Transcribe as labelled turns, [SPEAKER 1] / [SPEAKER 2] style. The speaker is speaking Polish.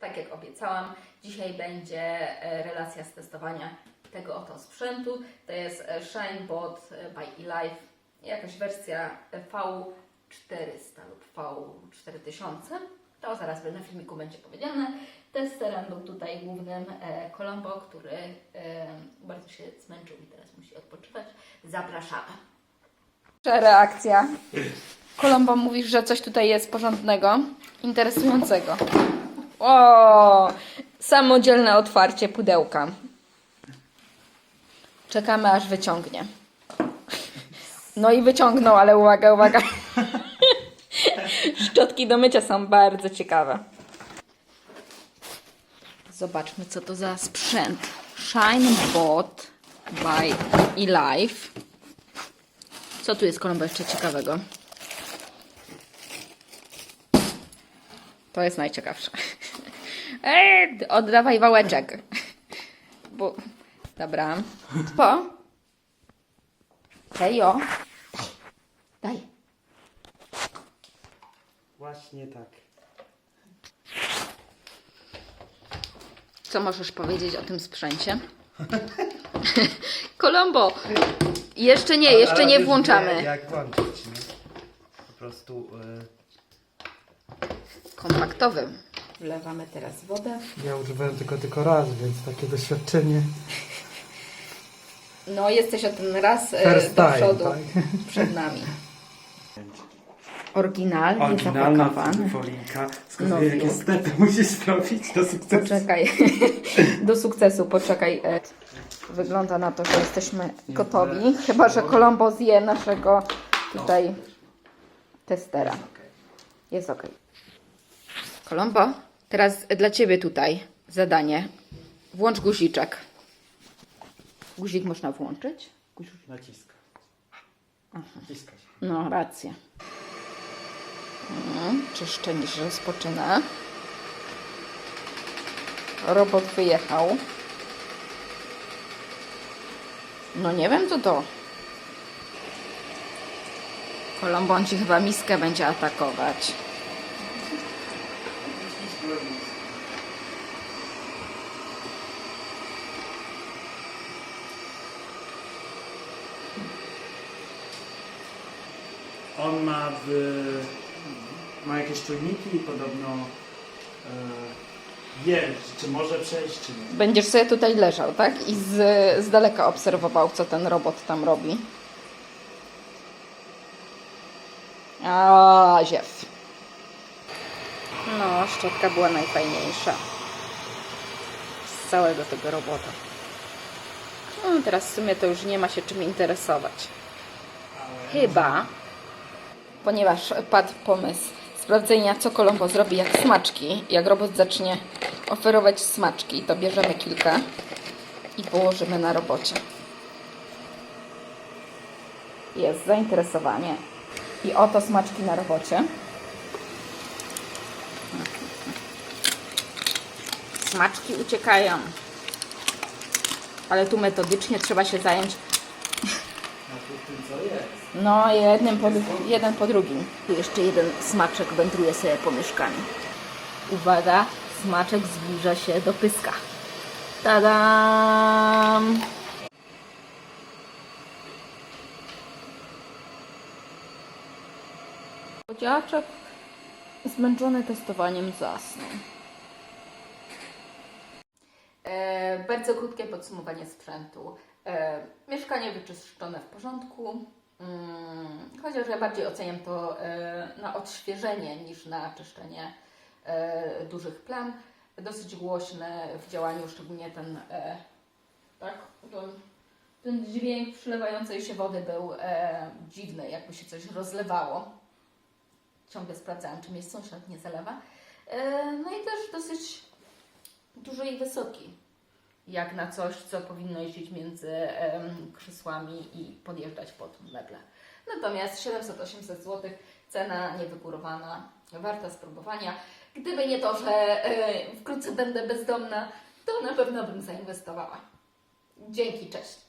[SPEAKER 1] Tak jak obiecałam, dzisiaj będzie e, relacja z testowania tego oto sprzętu. To jest e, ShineBot e, by eLife, jakaś wersja e, V400 lub V4000. To zaraz na filmiku będzie powiedziane. Testerem był tutaj głównym Colombo, który bardzo się zmęczył i teraz musi odpoczywać. Zapraszamy. Reakcja. Kolombo mówisz, że coś tutaj jest porządnego, interesującego. O, samodzielne otwarcie pudełka. Czekamy aż wyciągnie. No i wyciągnął, ale uwaga, uwaga. Szczotki do mycia są bardzo ciekawe. Zobaczmy, co to za sprzęt. ShineBot by eLife. Co tu jest, Kolombo, jeszcze ciekawego? To jest najciekawsze. Eee, oddawaj wałeczek. Bo... Dobra. Po. Hejo. Daj. Daj.
[SPEAKER 2] Właśnie tak.
[SPEAKER 1] Co możesz powiedzieć o tym sprzęcie? Kolombo. Jeszcze nie, jeszcze nie włączamy.
[SPEAKER 2] Jak włączyć, nie? Po prostu y,
[SPEAKER 1] Kompaktowy. Wlewamy teraz wodę.
[SPEAKER 2] ja używałem tylko tylko raz, więc takie doświadczenie.
[SPEAKER 1] No, jesteś o ten raz e,
[SPEAKER 2] First
[SPEAKER 1] do
[SPEAKER 2] time,
[SPEAKER 1] przodu
[SPEAKER 2] tak?
[SPEAKER 1] przed nami. Oryginalnie
[SPEAKER 2] Oryginalna
[SPEAKER 1] zapakowany.
[SPEAKER 2] folinka.
[SPEAKER 1] No
[SPEAKER 2] Wskazuje, jakie
[SPEAKER 1] wiem.
[SPEAKER 2] stepy musisz zrobić do sukcesu.
[SPEAKER 1] Poczekaj. Do sukcesu, poczekaj. E, Wygląda na to, że jesteśmy gotowi. Chyba, że Kolombo zje naszego tutaj testera. Jest ok. Kolombo, teraz dla Ciebie tutaj zadanie. Włącz guziczek. Guzik można włączyć? Guzik.
[SPEAKER 2] Naciska. Naciska się.
[SPEAKER 1] No, racja. Mhm, Czyszczenie się rozpoczyna. Robot wyjechał. No nie wiem co to. Kolombon ci chyba miskę będzie atakować.
[SPEAKER 2] On ma w, ma jakieś czujniki i podobno e, wie, czy może przejść, czy nie.
[SPEAKER 1] Będziesz sobie tutaj leżał, tak? I z, z daleka obserwował, co ten robot tam robi. A, ziew. No, szczotka była najfajniejsza. Z całego tego robota. No, teraz w sumie to już nie ma się czym interesować. Chyba, ponieważ padł pomysł sprawdzenia, co Kolombo zrobi jak smaczki. Jak robot zacznie oferować smaczki, to bierzemy kilka i położymy na robocie. Jest zainteresowanie. I oto smaczki na robocie. Smaczki uciekają. Ale tu metodycznie trzeba się zająć no, jednym po, jeden po drugim. Tu jeszcze jeden smaczek wędruje sobie po mieszkaniu. Uwaga, smaczek zbliża się do pyska. Tadam! Chodziaczek zmęczony testowaniem zasnął. E, bardzo krótkie podsumowanie sprzętu. E, mieszkanie wyczyszczone w porządku. Mm, chociaż ja bardziej oceniam to e, na odświeżenie niż na czyszczenie e, dużych plam. Dosyć głośne w działaniu, szczególnie ten, e, tak, to, ten dźwięk przylewającej się wody był e, dziwny, jakby się coś rozlewało. Ciągle sprawdzałam, czy mnie sąsiad nie zalewa. E, no i też dosyć duży i wysoki, jak na coś, co powinno jeździć między em, krzesłami i podjeżdżać pod meble. Natomiast 700-800 zł, cena niewygórowana, warta spróbowania. Gdyby nie to, że e, wkrótce będę bezdomna, to na pewno bym zainwestowała. Dzięki, cześć.